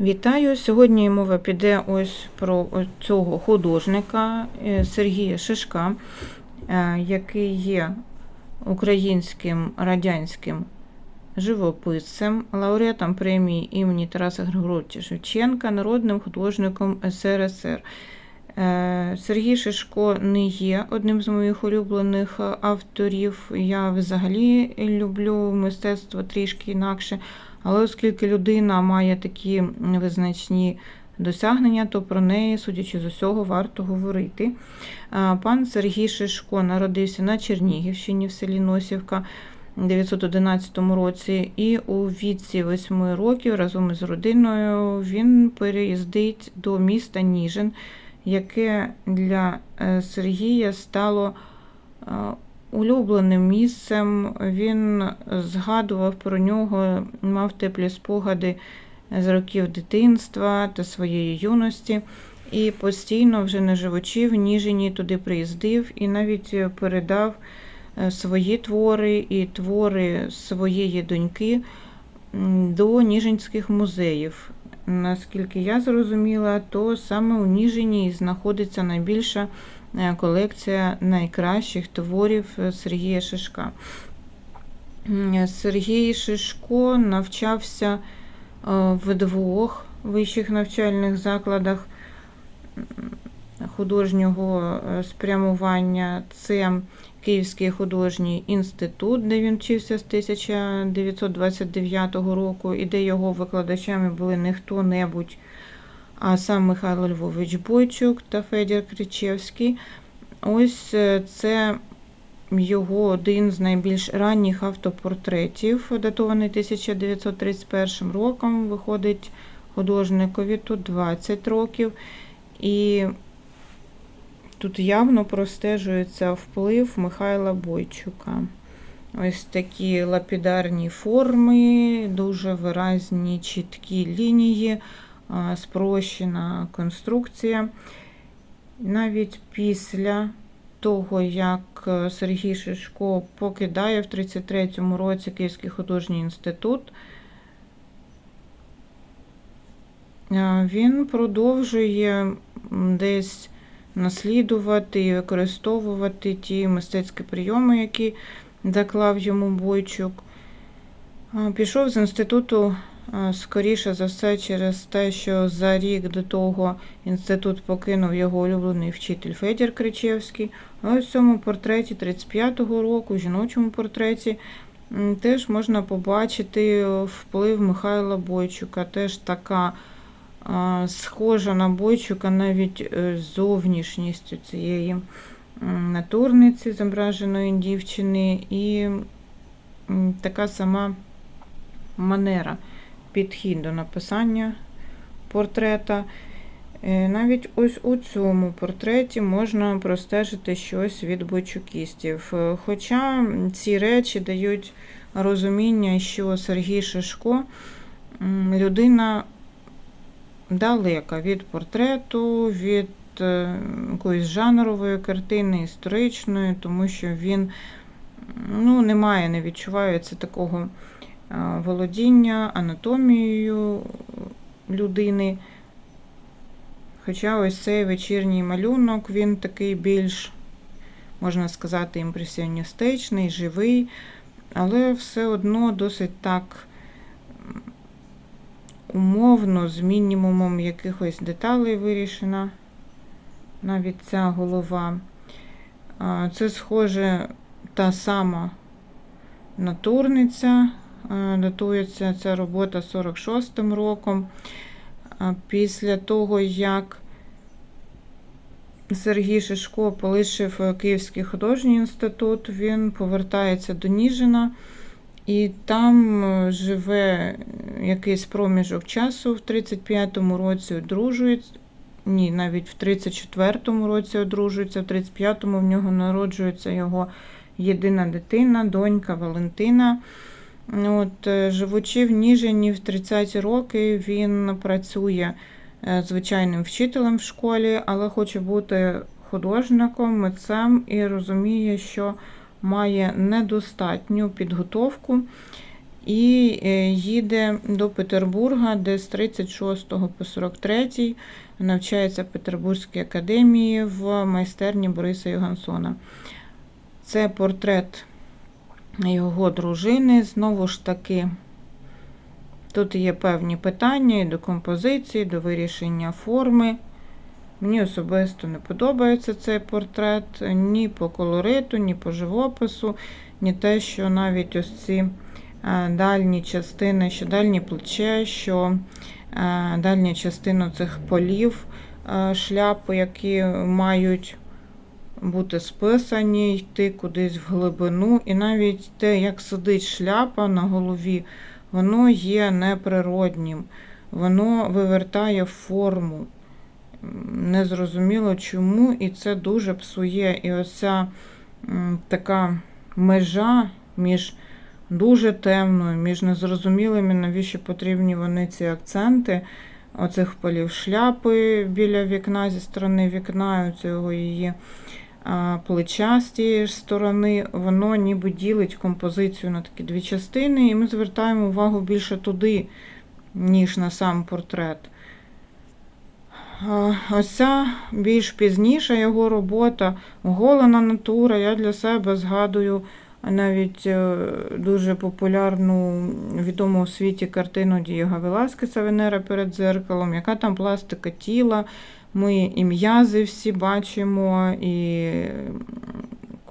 Вітаю! Сьогодні мова піде ось про цього художника е, Сергія Шишка, е, який є українським радянським живописцем, лауреатом премії імені Тараса Григоровича Шевченка, народним художником СРСР. Е, Сергій Шишко не є одним з моїх улюблених авторів. Я взагалі люблю мистецтво трішки інакше. Але оскільки людина має такі визначні досягнення, то про неї, судячи з усього, варто говорити. Пан Сергій Шишко народився на Чернігівщині в селі Носівка. у 911 році, і у віці 8 років разом із родиною він переїздить до міста Ніжин, яке для е, Сергія стало е, улюбленим місцем. Він згадував про нього, мав теплі спогади з років дитинства та своєї юності. І постійно, вже не живучи в Ніжині, туди приїздив і навіть передав е, свої твори і твори своєї доньки до Ніжинських музеїв. Наскільки я зрозуміла, то саме у Ніжині знаходиться найбільша колекція найкращих творів е, Сергія Шишка. Сергій Шишко навчався е, в двох вищих навчальних закладах художнього е, спрямування. Це Київський художній інститут, де він вчився з 1929 року, і де його викладачами були не хто-небудь, а сам Михайло Львович Бойчук та Федір Кричевський. Ось е, це його один з найбільш ранніх автопортретів, датований 1931 роком. Виходить художникові тут 20 років. І тут явно простежується вплив Михайла Бойчука. Ось такі лапідарні форми, дуже виразні чіткі лінії, спрощена конструкція. Навіть після того, як е, Сергій Шишко покидає в 33-му році Київський художній інститут, він продовжує десь наслідувати і використовувати ті мистецькі прийоми, які заклав йому Бойчук. Пішов з інституту скоріше за все через те, що за рік до того інститут покинув його улюблений вчитель Федір Кричевський. А ось в цьому портреті 35-го року, жіночому портреті, теж можна побачити вплив Михайла Бойчука. Теж така схожа на Бойчука навіть е, зовнішністю цієї натурниці, зображеної дівчини, і така сама манера, підхід до написання портрета. Е, Навіть ось у цьому портреті можна простежити щось від бойчукістів. Е, Хоча ці речі дають розуміння, що Сергій Шишко людина далека від портрету, від е, якоїсь жанрової картини, історичної, тому що він ну, має, не відчувається такого е, володіння анатомією людини. Хоча ось цей вечірній малюнок, він такий більш, можна сказати, імпресіоністичний, живий, але все одно досить так умовно, з мінімумом якихось деталей вирішена навіть ця голова. Це схоже та сама натурниця. А, Датується ця робота 46-м роком. Після того, як Сергій Шишко полишив Київський художній інститут, він повертається до Ніжина і там е, живе якийсь проміжок часу в 35-му році одружується. Ні, навіть в 34-му році одружується, в 35-му в нього народжується його єдина дитина, донька Валентина. От, е, живучи в Ніжині в 30-ті роки, він працює е, звичайним вчителем в школі, але хоче бути художником, митцем і розуміє, що має недостатню підготовку. і е, їде до Петербурга, де з 36 по 43 навчається в Петербурзькій академії в майстерні Бориса Йогансона. Це портрет його дружини. Знову ж таки, тут є певні питання і до композиції, до вирішення форми. Мені особисто не подобається цей портрет ні по колориту, ні по живопису, ні те, що навіть ось ці е, дальні частини, що дальні плече, що е, дальня частина цих полів е, шляпи, які мають бути списані, йти кудись в глибину. І навіть те, як сидить шляпа на голові, воно є неприроднім, воно вивертає форму. Незрозуміло чому, і це дуже псує. І оця така межа між дуже темною, між незрозумілими, навіщо потрібні вони ці акценти. Оцих полів шляпи біля вікна зі сторони вікна, цього її плеча з ж сторони, воно ніби ділить композицію на такі дві частини, і ми звертаємо увагу більше туди, ніж на сам портрет. Ось ця більш пізніша його робота, оголена натура. Я для себе згадую навіть е, дуже популярну відому у світі картину Дієга Веласкеса Венера перед дзеркалом, яка там пластика тіла. Ми і м'язи всі бачимо, і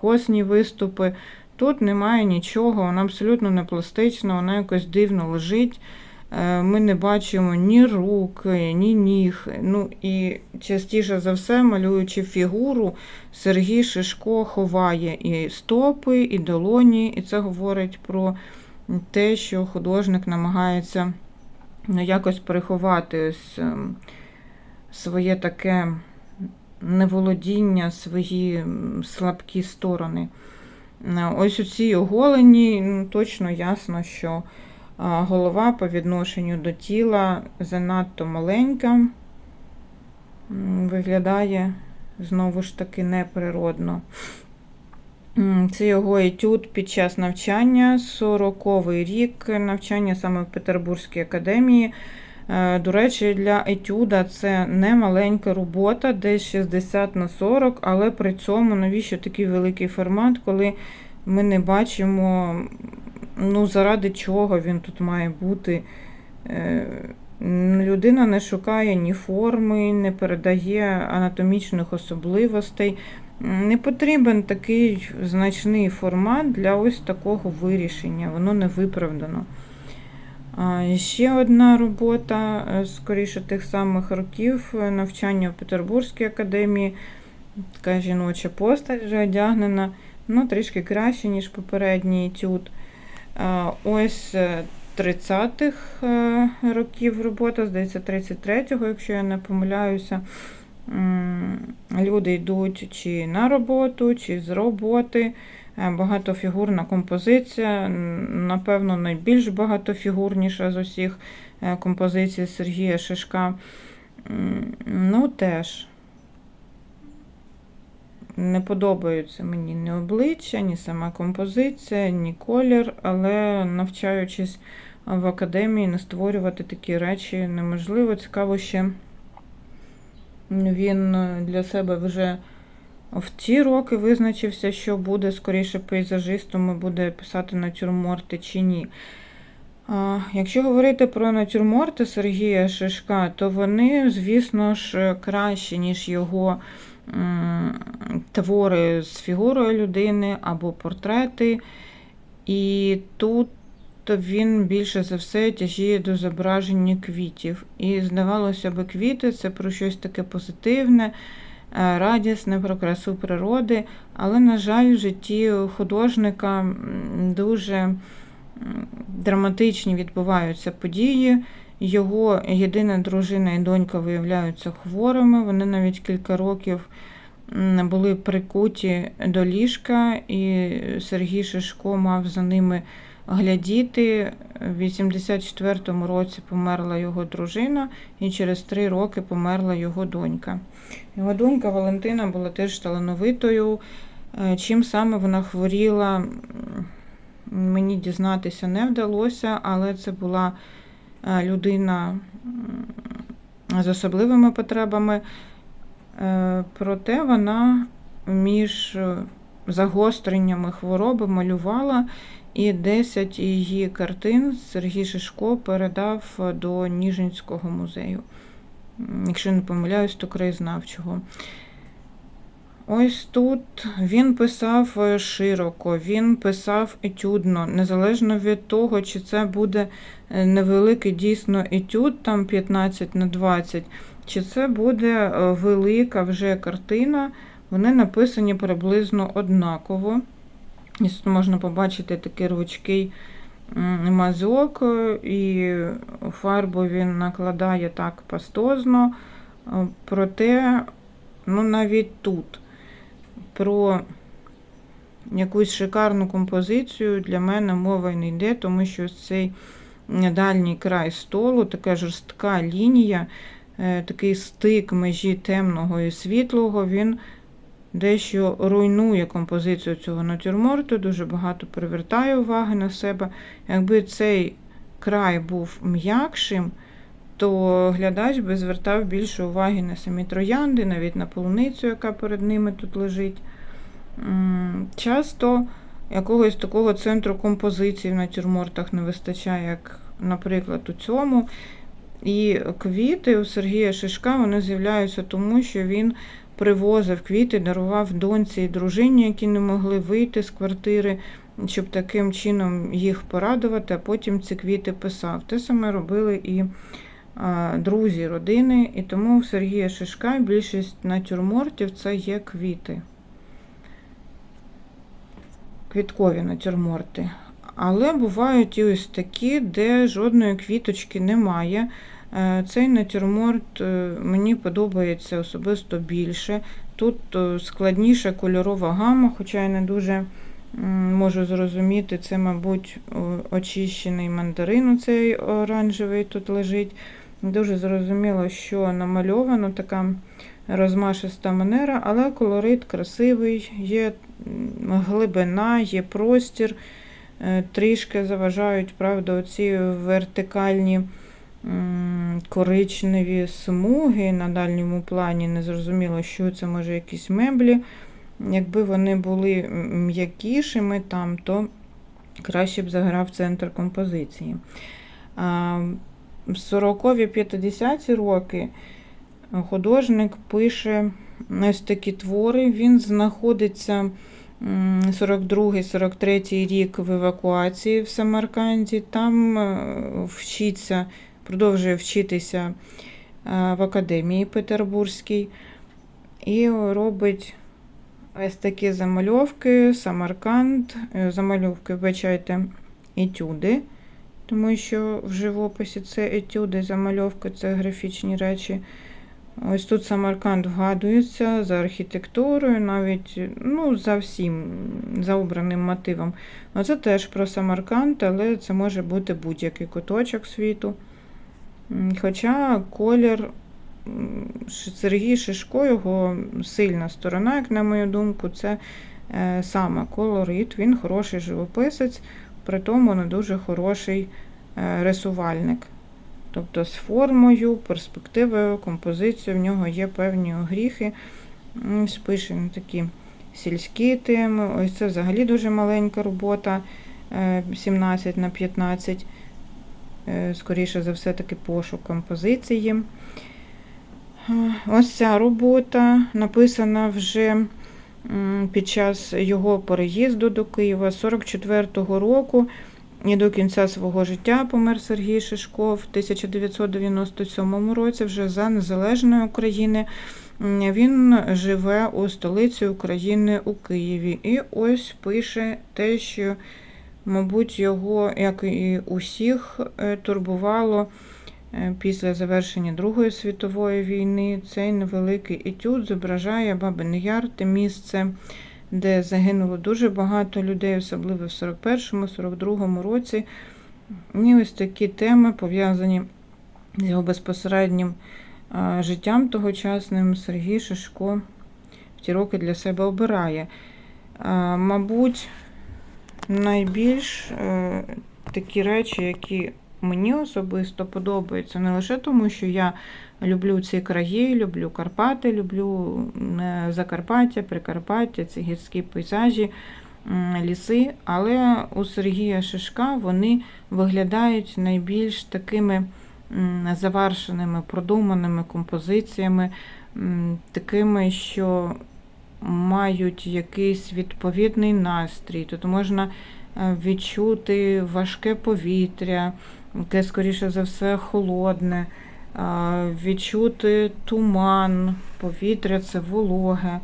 косні виступи. Тут немає нічого, вона абсолютно не пластична, вона якось дивно лежить. Е, Ми не бачимо ні рук, ні ніг. Ну і частіше за все, малюючи фігуру, Сергій Шишко ховає і стопи, і долоні, і це говорить про те, що художник намагається ну, якось переховати ось своє таке неволодіння, свої слабкі сторони. Е, Ось у цій оголені точно ясно, що голова по відношенню до тіла занадто маленька, виглядає знову ж таки неприродно. Це його етюд під час навчання, 40-й рік навчання саме в Петербурзькій академії. Е, До речі, для етюда це не маленька робота, десь 60 на 40, але при цьому навіщо такий великий формат, коли ми не бачимо, ну, заради чого він тут має бути. Е, Людина не шукає ні форми, не передає анатомічних особливостей. Не потрібен такий значний формат для ось такого вирішення, воно не виправдано. А, Ще одна робота, е, скоріше тих самих років е, навчання в Петербурзькій академії. Така жіноча постать вже одягнена, ну, трішки краще, ніж попередній етюд. Ось е, 30-х е, років робота, здається, 33-го, якщо я не помиляюся. Люди йдуть чи на роботу, чи з роботи. Е, Багатофігурна композиція, напевно, найбільш багатофігурніша з усіх е, композицій Сергія Шишка. Ну, теж не подобаються мені ні обличчя, ні сама композиція, ні колір, але навчаючись в академії, не створювати такі речі неможливо. Цікаво ще він е, для себе вже в ті роки визначився, що буде скоріше пейзажистом і буде писати натюрморти чи ні. Якщо говорити про натюрморти Сергія Шишка, то вони, звісно ж, кращі, ніж його твори з фігурою людини або портрети. І тут він більше за все тяжіє до зображення квітів. І здавалося би, квіти це про щось таке позитивне, радісне, про красу природи. Але, на жаль, в житті художника дуже драматичні відбуваються події. Його єдина дружина і донька виявляються хворими. Вони навіть кілька років були прикуті до ліжка, і Сергій Шишко мав за ними глядіти. В 84-му році померла його дружина, і через три роки померла його донька. Його донька Валентина була теж талановитою. Е, Чим саме вона хворіла, мені дізнатися не вдалося, але це була е, людина з особливими потребами. Е, Проте вона між загостреннями хвороби малювала, і 10 її картин Сергій Шишко передав до Ніжинського музею. Якщо не помиляюсь, то краєзнавчого. Ось тут він писав е, широко, він писав етюдно, незалежно від того, чи це буде е, невеликий дійсно етюд, там 15 на 20, чи це буде е, велика вже картина. Вони написані приблизно однаково. І тут можна побачити такий рвучкий мазок, е, і фарбу він накладає так пастозно. Е, Проте, ну навіть тут про якусь шикарну композицію для мене мова не йде, тому що цей дальній край столу, така жорстка лінія, е, такий стик межі темного і світлого, він дещо руйнує композицію цього натюрморту, дуже багато привертає уваги на себе. Якби цей край був м'якшим, то глядач би звертав більше уваги на самі троянди, навіть на полуницю, яка перед ними тут лежить. Часто якогось такого центру композиції в натюрмортах не вистачає, як, наприклад, у цьому. І квіти у Сергія Шишка вони з'являються тому, що він привозив квіти, дарував доньці і дружині, які не могли вийти з квартири, щоб таким чином їх порадувати, а потім ці квіти писав. Те саме робили і а, друзі родини, і тому у Сергія Шишка більшість натюрмортів це є квіти. Квіткові натюрморти. Але бувають і ось такі, де жодної квіточки немає. Е, Цей натюрморт е, мені подобається особисто більше. Тут е, складніша кольорова гама, хоча я не дуже можу зрозуміти, це, мабуть, очищений мандарин, цей оранжевий тут лежить. Дуже зрозуміло, що намальовано така розмашиста манера, але колорит красивий, є глибина, є простір. Трішки заважають, правда, оці вертикальні коричневі смуги на дальньому плані. Незрозуміло, що це може якісь меблі. Якби вони були м'якішими там, то краще б заграв центр композиції. В 40-50 роки художник пише ось такі твори. Він знаходиться м, 42-43 рік в евакуації в Самарканді. Там е, вчиться, продовжує вчитися е, в академії Петербурзькій і робить ось такі замальовки, Самарканд, е, замальовки, вибачайте, етюди, тому що в живописі це етюди, замальовки, це графічні речі. Ось тут Самарканд вгадується за архітектурою, навіть ну, за всім, за обраним мотивом. Оце теж про Самарканд, але це може бути будь-який куточок світу. Хоча колір Сергій Шишко, його сильна сторона, як на мою думку, це е, саме колорит. Він хороший живописець, при тому не дуже хороший е, рисувальник. Тобто з формою, перспективою, композицією в нього є певні огріхи. М, Ось Пише на такі сільські теми. Ось це взагалі дуже маленька робота, е, 17 на 15. Е, Скоріше за все, таки пошук композиції. Е, Ось ця робота написана вже під час його переїзду до Києва 44-го року. І до кінця свого життя помер Сергій Шишко в 1997 році, вже за незалежної України. Він живе у столиці України у Києві. І ось пише те, що, мабуть, його, як і усіх, е, турбувало е, після завершення Другої світової війни. Цей невеликий етюд зображає Бабин Яр, те місце де загинуло дуже багато людей, особливо в 41-42 році. І ось такі теми пов'язані з його безпосереднім життям тогочасним Сергій Шишко в ті роки для себе обирає. Мабуть, найбільш е, такі речі, які мені особисто подобаються, не лише тому, що я люблю ці краї, люблю Карпати, люблю е, Закарпаття, Прикарпаття, ці гірські пейзажі, ліси, але у Сергія Шишка вони виглядають найбільш такими завершеними, продуманими композиціями, такими, що мають якийсь відповідний настрій. Тут можна е, відчути важке повітря, яке, скоріше за все, холодне, е, відчути туман, повітря це вологе.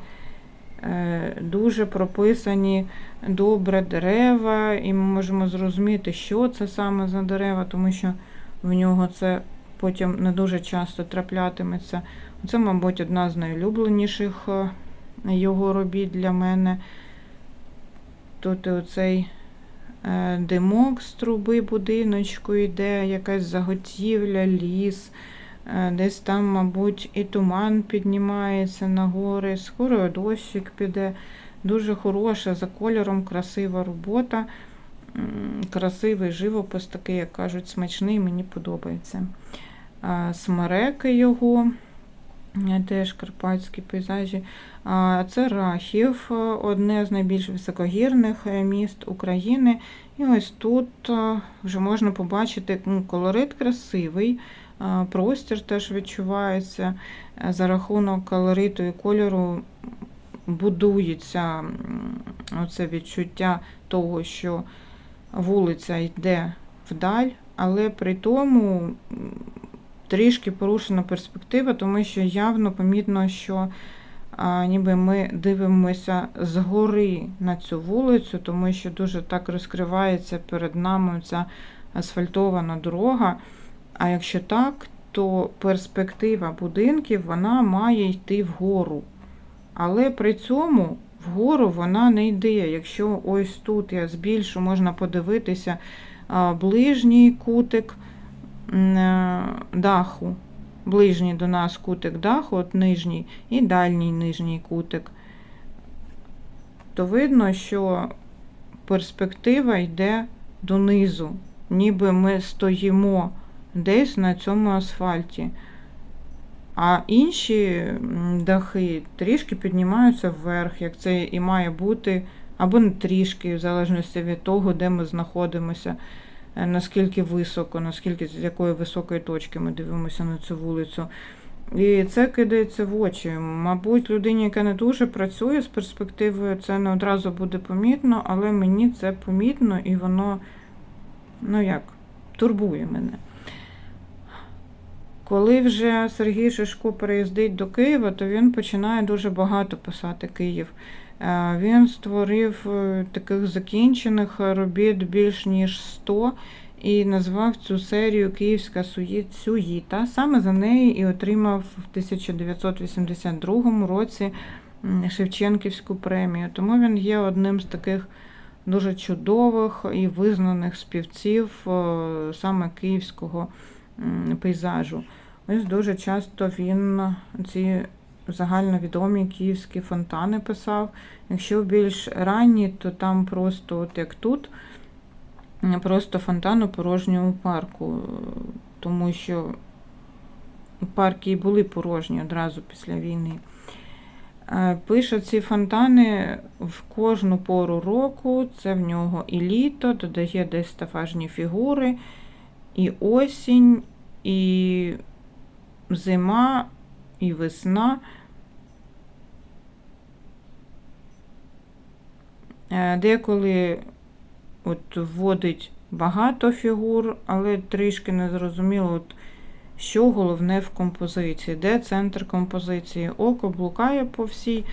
Е, Дуже прописані добре дерева, і ми можемо зрозуміти, що це саме за дерева, тому що в нього це потім не дуже часто траплятиметься. Це, мабуть, одна з найулюбленіших його робіт для мене. Тут оцей е, димок з труби будиночку йде, якась заготівля, ліс. Е, Десь там, мабуть, і туман піднімається на гори, скоро дощик піде. Дуже хороша, за кольором красива робота. Красивий живопис, такий, як кажуть, смачний, мені подобається. Смереки його, теж карпатські пейзажі. Це Рахів, е, одне з найбільш високогірних е, міст України. І ось тут е, вже можна побачити ну, колорит красивий, е, простір теж відчувається. Е, За рахунок колориту і кольору будується оце відчуття того, що вулиця йде вдаль, але при тому трішки порушена перспектива, тому що явно помітно, що а, ніби ми дивимося згори на цю вулицю, тому що дуже так розкривається перед нами ця асфальтована дорога. А якщо так, то перспектива будинків вона має йти вгору. Але при цьому вгору вона не йде. Якщо ось тут я збільшу, можна подивитися ближній кутик даху. Ближній до нас кутик даху, от нижній, і дальній нижній кутик, то видно, що перспектива йде донизу, ніби ми стоїмо десь на цьому асфальті. А інші дахи трішки піднімаються вверх, як це і має бути, або не трішки, в залежності від того, де ми знаходимося, е, наскільки високо, наскільки з якої високої точки ми дивимося на цю вулицю. І це кидається в очі. Мабуть, людині, яка не дуже працює з перспективою, це не одразу буде помітно, але мені це помітно і воно, ну як, турбує мене. Коли вже Сергій Шишко переїздить до Києва, то він починає дуже багато писати Київ. Е, Він створив е, таких закінчених робіт більш ніж 100 і назвав цю серію Київська сюїта. Саме за неї і отримав в 1982 році Шевченківську премію. Тому він є одним з таких дуже чудових і визнаних співців е, саме київського пейзажу. Ось дуже часто він ці загальновідомі київські фонтани писав. Якщо більш ранні, то там просто, от як тут, просто фонтан у порожньому парку, тому що парки і були порожні одразу після війни. Е, Пише ці фонтани в кожну пору року. Це в нього і літо, додає десь стафажні фігури, і осінь, і зима, і весна. Е, Деколи от вводить багато фігур, але трішки не зрозуміло, от, що головне в композиції, де центр композиції. Око блукає по всій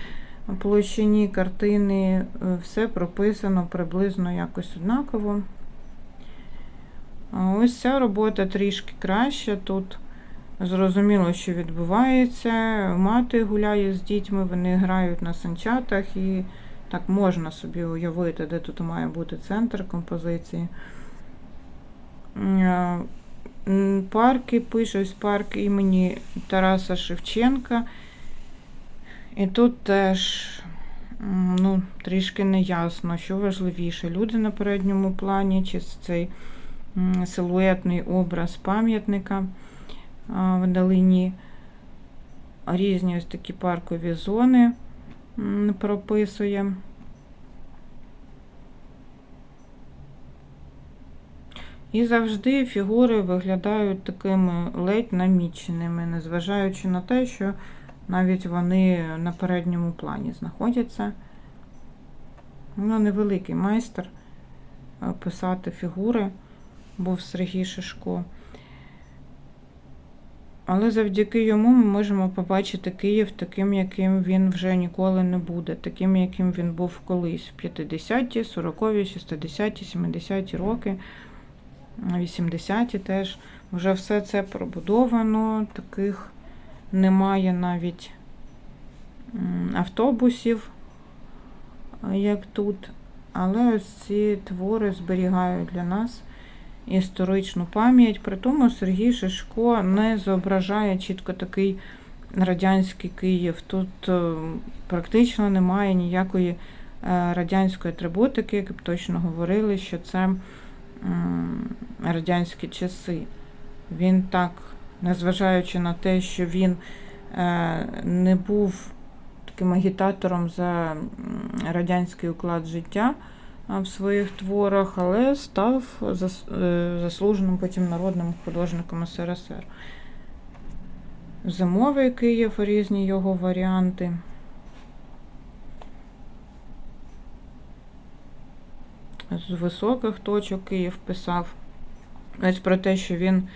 площині картини, е, все прописано приблизно якось однаково. Ось ця робота трішки краща. Тут зрозуміло, що відбувається. Мати гуляє з дітьми, вони грають на санчатах і так можна собі уявити, де тут має бути центр композиції. Е, Парки пише ось парк імені Тараса Шевченка. І тут теж ну, трішки неясно, що важливіше, люди на передньому плані, чи цей силуетний образ пам'ятника вдалині. Різні ось такі паркові зони прописує. І завжди фігури виглядають такими ледь наміченими, незважаючи на те, що навіть вони на передньому плані знаходяться. Ну, невеликий майстер е, писати фігури, був Сергій Шишко. Але завдяки йому ми можемо побачити Київ таким, яким він вже ніколи не буде, таким, яким він був колись в 50-ті, 40-ві, 60-ті, 70-ті роки, 80-ті теж. Вже все це пробудовано, таких немає навіть автобусів, як тут. Але ось ці твори зберігають для нас історичну пам'ять. При тому Сергій Шишко не зображає чітко такий радянський Київ. Тут е, практично немає ніякої е, радянської атрибутики, як б точно говорили, що це радянські часи. Він так, незважаючи на те, що він е, не був таким агітатором за радянський уклад життя в своїх творах, але став е, заслуженим потім народним художником СРСР. Зимовий Київ, різні його варіанти. З високих точок Київ писав. Ось про те, що він,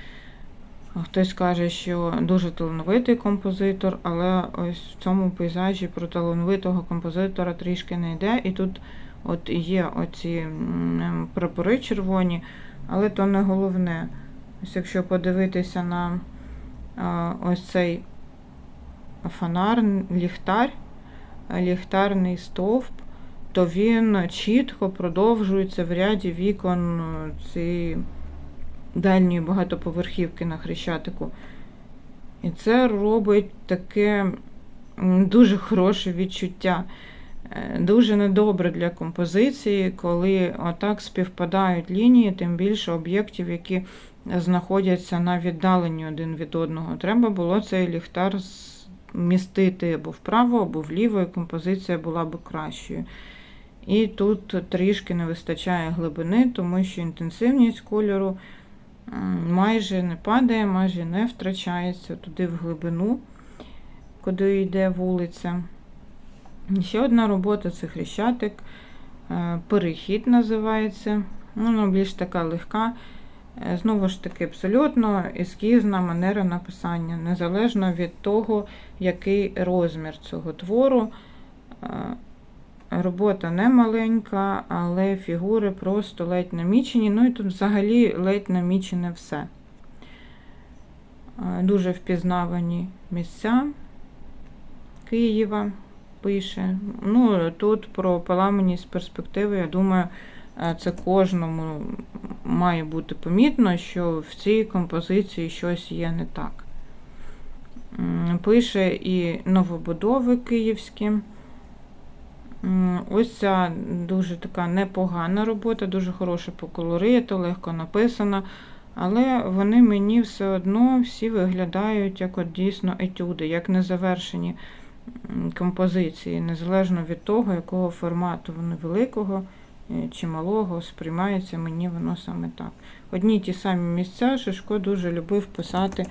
хтось каже, що дуже талановитий композитор, але ось в цьому пейзажі про талановитого композитора трішки не йде. І тут от є оці прапори червоні, але то не головне. Ось якщо подивитися на ось цей фонар, ліхтар, ліхтарний стовп, то він чітко продовжується в ряді вікон е, цієї дальньої багатоповерхівки на Хрещатику. І це робить таке дуже хороше відчуття. Е, Дуже недобре для композиції, коли отак співпадають лінії, тим більше об'єктів, які знаходяться на віддаленні один від одного. Треба було цей ліхтар змістити або вправо, або вліво, і композиція була б кращою. І тут трішки не вистачає глибини, тому що інтенсивність кольору майже не падає, майже не втрачається туди в глибину, куди йде вулиця. Ще одна робота це хрещатик, е, перехід називається. Вона більш така легка. Е, Знову ж таки, абсолютно ескізна манера написання, незалежно від того, який розмір цього твору. Е, Робота не маленька, але фігури просто ледь намічені. Ну і тут взагалі ледь намічене все. Дуже впізнавані місця Києва пише. Ну, тут про поламаність перспективи, я думаю, е, це кожному має бути помітно, що в цій композиції щось є не так. Пише і новобудови київські. Ось ця дуже така непогана робота, дуже хороша по колориту, легко написана. Але вони мені все одно всі виглядають як от дійсно етюди, як незавершені композиції, незалежно від того, якого формату вони великого е, чи малого, сприймається мені воно саме так. Одні й ті самі місця Шишко дуже любив писати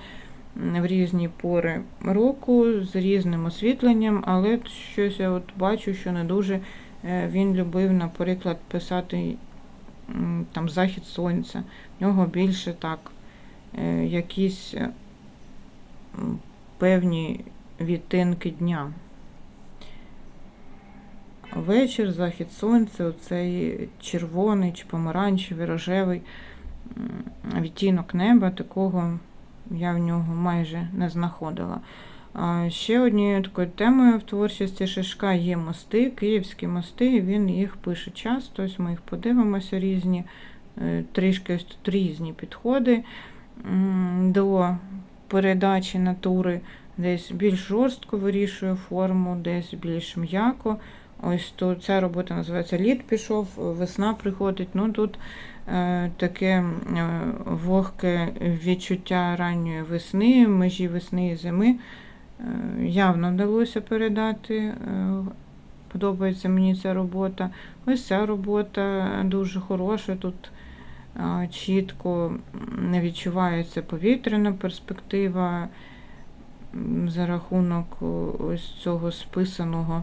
в різні пори року з різним освітленням, але щось я от бачу, що не дуже е, він любив, наприклад, писати там захід сонця. В нього більше так е, якісь певні відтинки дня. Вечір, захід сонця, оцей червоний чи помаранчевий, рожевий відтінок неба, такого я в нього майже не знаходила. Ще однією такою темою в творчості Шишка є мости, київські мости, і він їх пише часто, ось ми їх подивимося різні, е, трішки ось тут різні підходи до передачі натури, десь більш жорстко вирішує форму, десь більш м'яко. Ось тут ця робота називається Лід пішов, весна приходить. Ну тут е, таке е, вогке відчуття ранньої весни, межі весни і зими. Е, явно вдалося передати. Е, подобається мені ця робота. Ось ця робота дуже хороша. Тут е, чітко не відчувається повітряна перспектива за рахунок ось цього списаного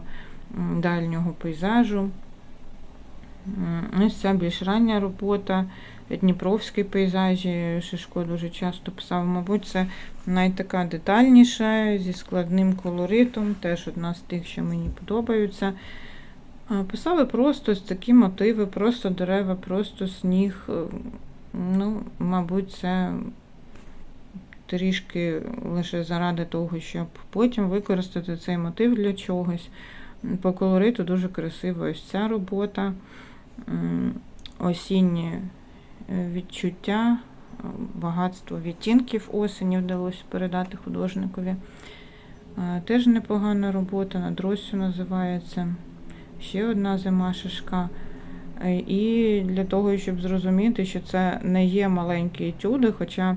дальнього пейзажу. Ось ця більш рання робота, Дніпровські пейзажі. Шишко дуже часто писав. Мабуть, це найтака детальніша, зі складним колоритом, теж одна з тих, що мені подобаються. Писали просто ось такі мотиви, просто дерева, просто сніг. Е, Ну, мабуть, це трішки лише заради того, щоб потім використати цей мотив для чогось. По колориту дуже красива ось ця робота. М, Осіннє е, відчуття, багатство відтінків осені вдалося передати художникові. Е, Теж непогана робота, над Россю називається. Ще одна зима шишка. Е, І для того, щоб зрозуміти, що це не є маленькі етюди, хоча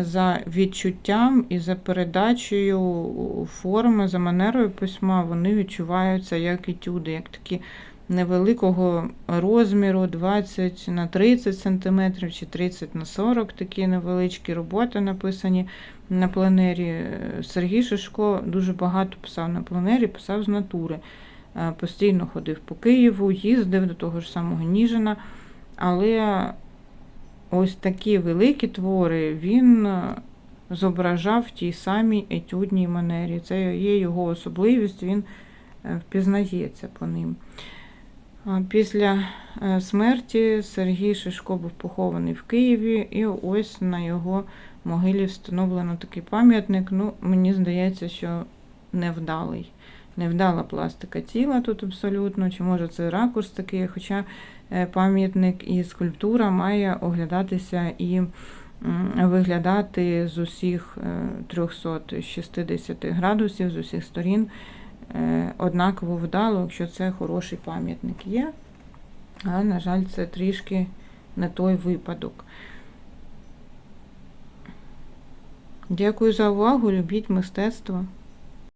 за відчуттям і за передачею форми, за манерою письма, вони відчуваються як етюди, як такі невеликого розміру 20 на 30 см чи 30 на 40 такі невеличкі роботи написані на пленері. Сергій Шишко дуже багато писав на пленері, писав з натури. Е, Постійно ходив по Києву, їздив до того ж самого Ніжина. Але ось такі великі твори він е, зображав в тій самій етюдній манері. Це є його особливість, він е, впізнається по ним. Після е, смерті Сергій Шишко був похований в Києві, і ось на його могилі встановлено такий пам'ятник. Ну, мені здається, що невдалий. Невдала пластика тіла тут абсолютно, чи може це ракурс такий, хоча пам'ятник і скульптура має оглядатися і виглядати з усіх е, 360 градусів, з усіх сторін е, однаково вдало, якщо це хороший пам'ятник є. Але, на жаль, це трішки не той випадок. Дякую за увагу, любіть мистецтво.